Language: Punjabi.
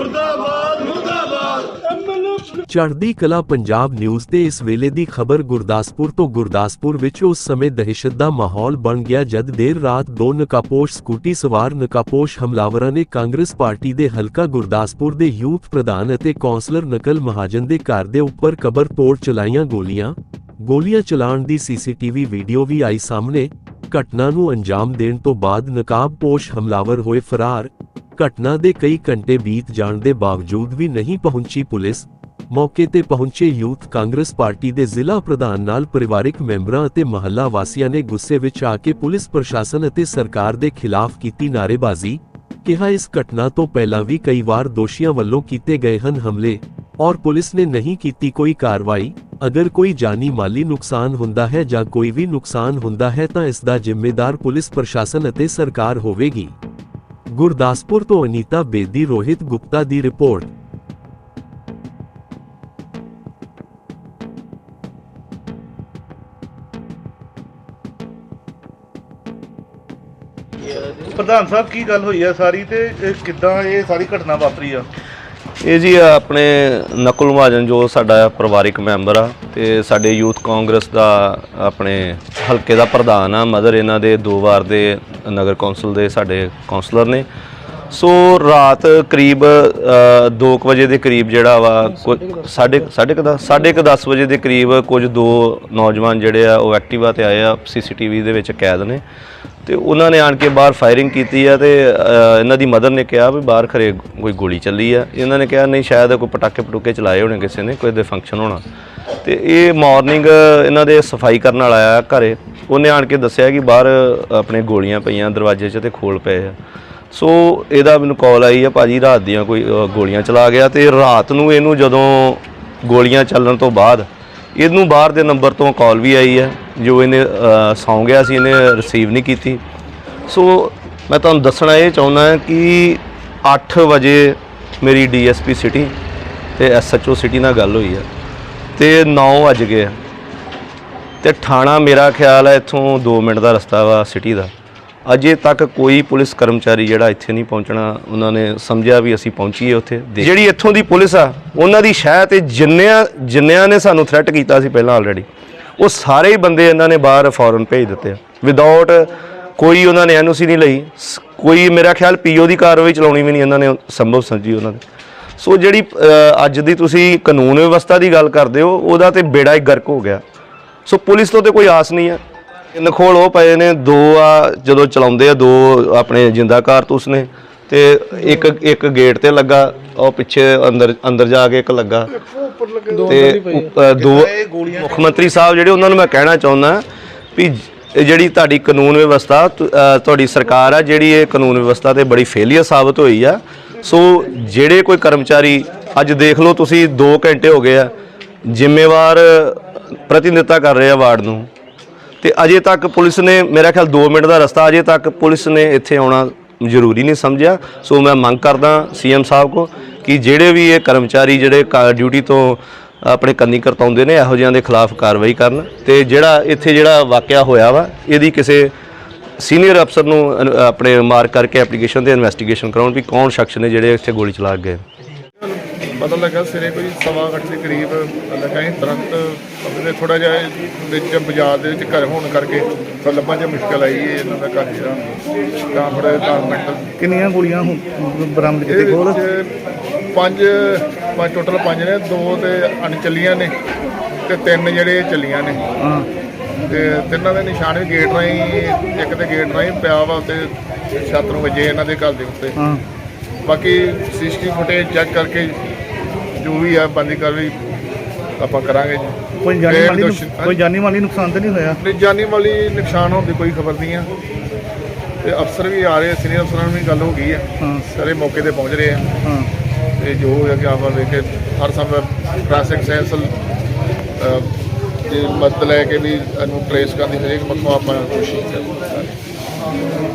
ਮੁਰਦਾਬਾਦ ਮੁਰਦਾਬਾਦ। ਚੜ੍ਹਦੀ ਕਲਾ ਪੰਜਾਬ ਨਿਊਜ਼ ਤੇ ਇਸ ਵੇਲੇ ਦੀ ਖਬਰ ਗੁਰਦਾਸਪੁਰ ਤੋਂ ਗੁਰਦਾਸਪੁਰ ਵਿੱਚ ਉਸ ਸਮੇਂ ਦਹਿਸ਼ਤ ਦਾ ਮਾਹੌਲ ਬਣ ਗਿਆ ਜਦ ਦੇਰ ਰਾਤ ਦੋ ਨਕਾਪੋਸ਼ ਸਕੂਟੀ ਸਵਾਰ ਨਕਾਪੋਸ਼ ਹਮਲਾਵਰਾਂ ਨੇ ਕਾਂਗਰਸ ਪਾਰਟੀ ਦੇ ਹਲਕਾ ਗੁਰਦਾਸਪੁਰ ਦੇ ਯੂਥ ਪ੍ਰਧਾਨ ਅਤੇ ਕੌਂਸਲਰ ਨਕਲ ਮਹਾਜਨ ਦੇ ਘਰ ਦੇ ਉੱਪਰ ਕਬਰ ਤੋੜ ਚਲਾਈਆਂ ਗੋਲੀਆਂ। ਗੋਲੀਆਂ ਚਲਾਉਣ ਦੀ ਸੀਸੀਟੀਵੀ ਵੀਡੀਓ ਵੀ ਆਈ ਸਾਹਮਣੇ। ਘਟਨਾ ਨੂੰ ਅੰਜਾਮ ਦੇਣ ਤੋਂ ਬਾਅਦ ਨਕਾਬਪੋਸ਼ ਹਮਲਾਵਰ ਹੋਏ ਫਰਾਰ। ਘਟਨਾ ਦੇ ਕਈ ਘੰਟੇ ਬੀਤ ਜਾਣ ਦੇ ਬਾਵਜੂਦ ਵੀ ਨਹੀਂ ਪਹੁੰਚੀ ਪੁਲਿਸ, ਮੌਕੇ ਤੇ ਪਹੁੰਚੇ ਯੂਥ ਕਾਂਗਰਸ ਪਾਰਟੀ ਦੇ ਜ਼ਿਲ੍ਹਾ ਪ੍ਰਧਾਨ ਨਾਲ ਪਰਿਵਾਰਕ ਮੈਂਬਰਾਂ ਅਤੇ ਮਹੱਲਾ ਵਾਸੀਆਂ ਨੇ ਗੁੱਸੇ ਵਿੱਚ ਆ ਕੇ ਪੁਲਿਸ ਪ੍ਰਸ਼ਾਸਨ ਅਤੇ ਸਰਕਾਰ ਦੇ ਖਿਲਾਫ ਕੀਤੀ ਨਾਅਰੇਬਾਜ਼ੀ, ਕਿਹਾ ਇਸ ਘਟਨਾ ਤੋਂ ਪਹਿਲਾਂ ਵੀ ਕਈ ਵਾਰ ਦੋਸ਼ੀਆਂ ਵੱਲੋਂ ਕੀਤੇ ਗਏ ਹਨ ਹਮਲੇ, ਔਰ ਪੁਲਿਸ ਨੇ ਨਹੀਂ ਕੀਤੀ ਕੋਈ ਕਾਰਵਾਈ, ਅਗਰ ਕੋਈ ਜਾਨੀ ਮਾਲੀ ਨੁਕਸਾਨ ਹੁੰਦਾ ਹੈ ਜਾਂ ਕੋਈ ਵੀ ਨੁਕਸਾਨ ਹੁੰਦਾ ਹੈ ਤਾਂ ਇਸ ਦਾ ਜ਼ਿੰਮੇਦਾਰ ਪੁਲਿਸ ਪ੍ਰਸ਼ਾਸਨ ਅਤੇ ਸਰਕਾਰ ਹੋਵੇਗੀ। ਗੁਰਦਾਸਪੁਰ ਤੋਂ ਅਨੀਤਾ ਬੇਦੀ ਰੋਹਿਤ ਗੁਪਤਾ ਦੀ ਰਿਪੋਰਟ। ਪ੍ਰਧਾਨ ਸਾਹਿਬ, ਕੀ ਗੱਲ ਹੋਈ ਆ ਸਾਰੀ ਤੇ ਇਹ ਕਿੱਦਾਂ ਇਹ ਸਾਰੀ ਘਟਨਾ ਵਾਪਰੀ ਆ? ਇਹ ਜੀ ਆਪਣੇ ਨਕੁਲ ਮਹਾਜਨ ਜੋ ਸਾਡਾ ਪਰਿਵਾਰਿਕ ਮੈਂਬਰ ਆ ਤੇ ਸਾਡੇ ਯੂਥ ਕਾਂਗਰਸ ਦਾ ਆਪਣੇ ਹਲਕੇ ਦਾ ਪ੍ਰਧਾਨ ਆ ਮਦਰ ਇਹਨਾਂ ਦੇ ਦੋ ਵਾਰ ਦੇ ਨਗਰ ਕੌਂਸਲ ਦੇ ਸਾਡੇ ਕੌਂਸਲਰ ਨੇ ਸੋ ਰਾਤ ਕਰੀਬ 2 ਵਜੇ ਦੇ ਕਰੀਬ ਜਿਹੜਾ ਵਾ ਕੁ- ਸਾਢੇ ਸਾਢੇ ਕੁ ਦਸ- ਸਾਢੇ ਕੁ 10 ਵਜੇ ਦੇ ਕਰੀਬ ਕੁਝ ਦੋ ਨੌਜਵਾਨ ਜਿਹੜੇ ਆ, ਉਹ ਐਕਟਿਵਾ ਤੇ ਆਏ ਆ, ਸੀਸੀਟੀਵੀ ਦੇ ਵਿੱਚ ਕੈਦ ਨੇ। ਤੇ ਉਹਨਾਂ ਨੇ ਆਣ ਕੇ ਬਾਹਰ ਫਾਇਰਿੰਗ ਕੀਤੀ ਆ ਤੇ ਇਹਨਾਂ ਦੀ ਮਦਰ ਨੇ ਕਿਹਾ ਵੀ ਬਾਹਰ ਖਰੇ ਕੋਈ ਗੋਲੀ ਚੱਲੀ ਆ। ਇਹਨਾਂ ਨੇ ਕਿਹਾ, ਨਹੀਂ, ਸ਼ਾਇਦ ਕੋਈ ਪਟਾਕੇ ਪਟੂਕੇ ਚਲਾਏ ਹੋਣੇ ਕਿਸੇ ਨੇ, ਕੋਈ ਦੇ ਫੰਕਸ਼ਨ ਹੋਣਾ। ਤੇ ਇਹ ਮਾਰਨਿੰਗ ਇਹਨਾਂ ਦੇ ਸਫ਼ਾਈ ਕਰਨ ਵਾਲਾ ਆਇਆ ਘਰੇ। ਉਹਨੇ ਆਣ ਕੇ ਦੱਸਿਆ ਕਿ ਬਾਹਰ ਆਪਣੇ ਗੋਲੀਆਂ ਪਈਆਂ ਦਰਵਾਜ਼ੇ 'ਚ ਤੇ ਖੋਲ ਪਏ ਆ। ਸੋ ਇਹਦਾ ਮੈਨੂੰ ਕਾਲ ਆਈ ਆ ਭਾਜੀ ਰਾਤ ਦੀਆਂ ਕੋਈ ਅ, ਗੋਲੀਆਂ ਚਲਾ ਗਿਆ ਤੇ ਰਾਤ ਨੂੰ ਇਹਨੂੰ ਜਦੋਂ ਗੋਲੀਆਂ ਚੱਲਣ ਤੋਂ ਬਾਅਦ ਇਹਨੂੰ ਬਾਹਰ ਦੇ ਨੰਬਰ ਤੋਂ ਕਾਲ ਵੀ ਆਈ ਹੈ ਜੋ ਇਹਨੇ ਅ, ਸੌਂ ਗਿਆ ਸੀ ਇਹਨੇ ਰਿਸੀਵ ਨਹੀਂ ਕੀਤੀ ਸੋ ਮੈਂ ਤੁਹਾਨੂੰ ਦੱਸਣਾ ਇਹ ਚਾਹੁੰਦਾ ਹਾਂ ਕਿ 8 ਵਜੇ ਮੇਰੀ ਡੀਐਸਪੀ ਸਿਟੀ ਤੇ ਐਸਐਚਓ ਸਿਟੀ ਨਾਲ ਗੱਲ ਹੋਈ ਹੈ ਤੇ 9 ਵੱਜ ਗਏ ਆ। ਤੇ ਥਾਣਾ ਮੇਰਾ ਖਿਆਲ ਹੈ ਇੱਥੋਂ 2 ਮਿੰਟ ਦਾ ਰਸਤਾ ਵਾ ਸਿਟੀ ਦਾ ਅਜੇ ਤੱਕ ਕੋਈ ਪੁਲਿਸ ਕਰਮਚਾਰੀ ਜਿਹੜਾ ਇੱਥੇ ਨਹੀਂ ਪਹੁੰਚਣਾ, ਉਹਨਾਂ ਨੇ ਸਮਝਿਆ ਵੀ ਅਸੀਂ ਪਹੁੰਚੀਏ ਉੱਥੇ ਜਿਹੜੀ ਇੱਥੋਂ ਦੀ ਪੁਲਿਸ ਆ, ਉਹਨਾਂ ਦੀ ਸ਼ਾਇਦ ਤੇ ਜਿੰਨਿਆਂ ਜਿੰਨਿਆਂ ਨੇ ਸਾਨੂੰ ਥ੍ਰੈਟ ਕੀਤਾ ਸੀ ਪਹਿਲਾਂ ਆਲਰੇਡੀ ਉਹ ਸਾਰੇ ਹੀ ਬੰਦੇ ਇਹਨਾਂ ਨੇ ਬਾਹਰ ਫੌਰਨ ਭੇਜ ਦਿੱਤੇ ਵਿਦਆਊਟ ਕੋਈ ਉਹਨਾਂ ਨੇ ਐਨਓਸੀ ਨਹੀਂ ਲਈ, ਸ- ਕੋਈ ਮੇਰਾ ਖਿਆਲ ਪੀਓ ਦੀ ਕਾਰਵਾਈ ਚਲਾਉਣੀ ਵੀ ਨਹੀਂ ਇਹਨਾਂ ਨੇ, ਸੰਭਵ ਸਮਝੀ ਉਹਨਾਂ ਨੇ। ਸੋ ਜਿਹੜੀ ਅੱਜ ਦੀ ਤੁਸੀਂ ਕਾਨੂੰਨ ਵਿਵਸਥਾ ਦੀ ਗੱਲ ਕਰਦੇ ਹੋ, ਉਹਦਾ ਤੇ ਬੇੜਾ ਹੀ ਗਰਕ ਹੋ ਗਿਆ। ਸੋ ਪੁਲਿਸ ਤੋਂ ਤੇ ਕੋਈ ਆਸ ਨਹੀਂ ਹੈ। ਨਖੋਲ ਉਹ ਪਏ ਨੇ ਦੋ ਆ ਜਦੋਂ ਚਲਾਉਂਦੇ ਆ ਦੋ ਆਪਣੇ ਜਿੰਦਾ ਕਾਰਤੂਸ ਨੇ ਤੇ ਇੱਕ ਇੱਕ ਗੇਟ ਤੇ ਲੱਗਾ ਉਹ ਪਿੱਛੇ ਅੰਦਰ ਅੰਦਰ ਜਾ ਕੇ ਇੱਕ ਲੱਗਾ। ਤੇ ਦੋ ਮੁੱਖ ਮੰਤਰੀ ਸਾਹਿਬ ਜਿਹੜੇ ਉਹਨਾਂ ਨੂੰ ਮੈਂ ਕਹਿਣਾ ਚਾਹੁੰਦਾ ਵੀ ਇਹ ਜਿਹੜੀ ਤੁਹਾਡੀ ਕਾਨੂੰਨ ਵਿਵਸਥਾ ਤੁ- ਅ, ਤੁਹਾਡੀ ਸਰਕਾਰ ਆ ਜਿਹੜੀ ਇਹ ਕਾਨੂੰਨ ਵਿਵਸਥਾ ਤੇ ਬੜੀ ਫੇਲੀਅਰ ਸਾਬਤ ਹੋਈ ਆ। ਸੋ ਜਿਹੜੇ ਕੋਈ ਕਰਮਚਾਰੀ ਅੱਜ ਦੇਖ ਲਓ ਤੁਸੀਂ 2 ਘੰਟੇ ਹੋ ਗਏ ਆ ਜ਼ਿੰਮੇਵਾਰ ਪ੍ਰਤੀਨਿਧਤਾ ਕਰ ਰਹੇ ਆ ਵਾਰਡ ਨੂੰ। ਤੇ ਅਜੇ ਤੱਕ ਪੁਲਿਸ ਨੇ, ਮੇਰਾ ਖਿਆਲ 2 ਮਿੰਟ ਦਾ ਰਸਤਾ ਅਜੇ ਤੱਕ ਪੁਲਿਸ ਨੇ ਇੱਥੇ ਆਉਣਾ ਜ਼ਰੂਰੀ ਨਹੀਂ ਸਮਝਿਆ। ਸੋ ਮੈਂ ਮੰਗ ਕਰਦਾ ਸੀਐਮ ਸਾਹਿਬ ਕੋ ਕਿ ਜਿਹੜੇ ਵੀ ਇਹ ਕਰਮਚਾਰੀ ਜਿਹੜੇ ਡਿਊਟੀ ਤੋਂ ਆਪਣੇ ਕੰਨੀ ਕਰਤਾਉਂਦੇ ਨੇ, ਇਹੋ ਜਿਹਿਆਂ ਦੇ ਖਿਲਾਫ ਕਾਰਵਾਈ ਕਰਨ ਤੇ ਜਿਹੜਾ ਇੱਥੇ ਜਿਹੜਾ ਵਾਕਿਆ ਹੋਇਆ ਵਾ, ਇਹਦੀ ਕਿਸੇ ਸੀਨੀਅਰ ਅਫਸਰ ਨੂੰ ਆਪਣੇ ਮਾਰਕ ਕਰਕੇ ਐਪਲੀਕੇਸ਼ਨ ਤੇ ਇਨਵੈਸਟੀਗੇਸ਼ਨ ਕਰਾਉਣ ਵੀ ਕੌਣ ਸ਼ਖਸ ਨੇ ਜਿਹੜੇ ਇੱਥੇ ਗੋਲੀ ਚਲਾ ਕੇ ਗਏ ਪਤਾ ਲੱਗਾ ਸਵੇਰੇ ਕੋਈ ਸਵਾ ਅੱਠ ਦੇ ਕਰੀਬ ਲੱਗਾ ਸੀ ਤੁਰੰਤ ਆਪਣੇ ਥੋੜਾ ਜਿਹਾ ਵਿੱਚ ਬਾਜ਼ਾਰ ਦੇ ਵਿੱਚ ਘਰ ਹੋਣ ਕਰਕੇ ਤਾਂ ਲੱਭਾਂ ਚ ਮੁਸ਼ਕਲ ਆਈ ਇਹ ਇਹਨਾਂ ਦਾ ਘਰ ਜਿਹੜਾ। ਤਾਂ ਥੋੜਾ ਜਿਹਾ 10 ਮਿੰਟ ਕਿੰਨੀਆਂ ਗੋਲੀਆਂ ਹੁਣ ਬਰਾਮਦ ਕੀਤੇ ਕੋਲ ਪੰਜ ਪੰਜ ਟੋਟਲ ਪੰਜ ਨੇ ਦੋ ਤੇ ਅਣਚੱਲੀਆਂ ਨੇ ਤੇ ਤਿੰਨ ਜਿਹੜੇ ਚੱਲੀਆਂ ਨੇ। ਹਾਂ। ਤੇ ਤਿੰਨਾਂ ਦੇ ਨਿਸ਼ਾਨ ਵੀ ਗੇਟ ਰਾਹੀਂ ਇੱਕ ਤੇ ਗੇਟ ਰਾਹੀਂ ਪਿਆ ਵਾ ਉੱਤੇ ਛੱਤ ਨੂੰ ਵੱਜੇ ਇਹਨਾਂ ਦੇ ਘਰ ਦੇ ਉੱਤੇ। ਹਾਂ। ਬਾਕੀ ਸੀਸੀਟੀਵੀ ਫੁਟੇਜ ਚੈੱਕ ਕਰਕੇ ਜੋ ਵੀ ਆ ਬੰਦੀ ਕਾਰਵਾਈ ਆਪਾਂ ਕਰਾਂਗੇ ਜੀ। ਕੋਈ ਜਾਨੀ ਮਾਲੀ ਕੋਈ ਜਾਨੀ ਮਾਲੀ ਨੁਕਸਾਨ ਤਾਂ ਨਹੀਂ ਹੋਇਆ? ਨਹੀਂ ਜਾਨੀ ਵਾਲੀ ਨੁਕਸਾਨ ਹੋਣ ਦੀ ਕੋਈ ਖਬਰ ਨਹੀਂ ਆ। ਤੇ ਅਫਸਰ ਵੀ ਆ ਰਹੇ ਸੀਨੀਅਰ ਅਫਸਰਾਂ ਨਾਲ ਵੀ ਗੱਲ ਹੋ ਗਈ ਆ। ਹਾਂ। ਸਾਰੇ ਮੌਕੇ ਤੇ ਪਹੁੰਚ ਰਹੇ ਆ। ਹਾਂ। ਤੇ ਜੋ ਹੋਇਆ ਕਿ ਆਪਾਂ ਵੇਖ ਹਰ ਸਮੇਂ ਟ੍ਰੈਫਿਕ ਸੈਂਸਲ ਦੀ ਮਦਦ ਲੈ ਕੇ ਵੀ ਇਹਨੂੰ ਟ੍ਰੇਸ ਕਰਨ ਦੀ ਹਰੇਕ ਪੱਖੋਂ ਆਪਾਂ ਕੋਸ਼ਿਸ਼ ਕਰਾਂਗੇ